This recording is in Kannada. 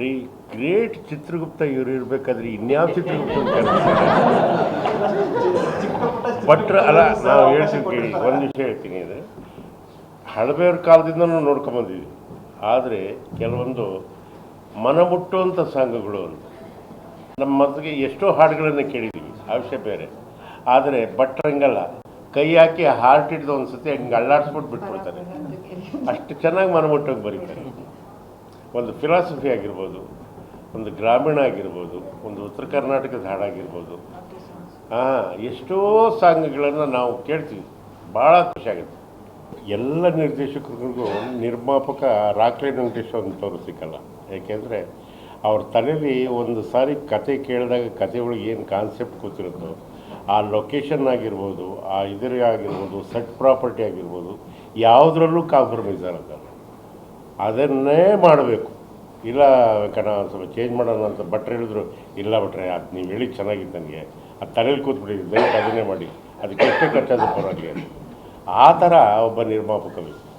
ರೀ ಗ್ರೇಟ್ ಚಿತ್ರಗುಪ್ತ ಇವರು ಇರ್ಬೇಕಾದ್ರೆ ಇನ್ಯಾವ ಚಿತ್ರಗುಪ್ತ ಭಟ್ರ ಅಲ್ಲ, ನಾವು ಹೇಳ್ತೀವಿ ಕೇಳಿ, ಒಂದು ವಿಷಯ ಹೇಳ್ತೀನಿ ಅಂದರೆ ಹಳಬೆಯವ್ರ ಕಾಲದಿಂದನೂ ನೋಡ್ಕೊಂಬಂದಿದ್ವಿ ಆದರೆ ಕೆಲವೊಂದು ಮನಮುಟ್ಟುವಂಥ ಸಾಂಗ್ಗಳು ಅಂತ. ನಮ್ಮ ಮನಸ್ಸಿಗೆ ಎಷ್ಟೋ ಹಾಡುಗಳನ್ನು ಕೇಳಿದ್ದೀವಿ ವಿಷಯ ಬೇರೆ. ಆದರೆ ಭಟ್ರಂಗಲ್ಲ ಕೈ ಹಾಕಿ ಹಾರ್ಟ್ ಹಿಡಿದು ಒಂದು ಸತಿ ಹಂಗೆ ಅಳ್ಳಾಡ್ಸ್ಬಿಟ್ಟು ಬಿಟ್ಬಿಡ್ತಾರೆ. ಅಷ್ಟು ಚೆನ್ನಾಗಿ ಮನಮುಟ್ಟೋಗಿ ಬರೀತಾರೆ. ಒಂದು ಫಿಲಾಸಫಿ ಆಗಿರ್ಬೋದು, ಒಂದು ಗ್ರಾಮೀಣ ಆಗಿರ್ಬೋದು, ಒಂದು ಉತ್ತರ ಕರ್ನಾಟಕದ ಹಾಡಾಗಿರ್ಬೋದು. ಹಾಂ ಎಷ್ಟೋ ಸಾಂಗ್ಗಳನ್ನು ನಾವು ಕೇಳ್ತೀವಿ. ಭಾಳ ಖುಷಿಯಾಗುತ್ತೆ ಎಲ್ಲ ನಿರ್ದೇಶಕರಿಗೂ ನಿರ್ಮಾಪಕ ರಾಕ್ಲೈನ್ ವೆಂಕಟೇಶ್ ಅಂತವ್ರು ಸಿಕ್ಕಲ್ಲ. ಯಾಕೆಂದರೆ ಅವ್ರ ತಲೆಯಲ್ಲಿ ಒಂದು ಸಾರಿ ಕತೆ ಕೇಳಿದಾಗ ಕತೆ ಒಳಗೆ ಏನು ಕಾನ್ಸೆಪ್ಟ್ ಕೂತಿರುತ್ತೋ, ಆ ಲೊಕೇಶನ್ ಆಗಿರ್ಬೋದು, ಆ ಇದರ ಆಗಿರ್ಬೋದು ಸೆಟ್ ಪ್ರಾಪರ್ಟಿ ಆಗಿರ್ಬೋದು, ಯಾವುದರಲ್ಲೂ ಕಾಂಪ್ರಮೈಸ್ ಆಗಲ್ಲ. ಅದನ್ನೇ ಮಾಡಬೇಕು. ಇಲ್ಲ ಕಣ ಸ್ವಲ್ಪ ಚೇಂಜ್ ಮಾಡೋಣ ಅಂತ ಭಟ್ರು ಹೇಳಿದ್ರು, ಇಲ್ಲ ಭಟ್ರೆ, ಅದು ನೀವು ಹೇಳಿ ಚೆನ್ನಾಗಿತ್ತು ನನಗೆ. ಅದು ತಲೆಯಲ್ಲಿ ಕೂತ್ಬಿಟ್ಟಿದ್ದು ದಯವಿಟ್ಟು ಅದನ್ನೇ ಮಾಡಿ. ಅದಕ್ಕೆ ಎಷ್ಟು ಖರ್ಚಾದ ಪರವಾಗಿ. ಆ ಥರ ಒಬ್ಬ ನಿರ್ಮಾಪಕ ಬೇಕು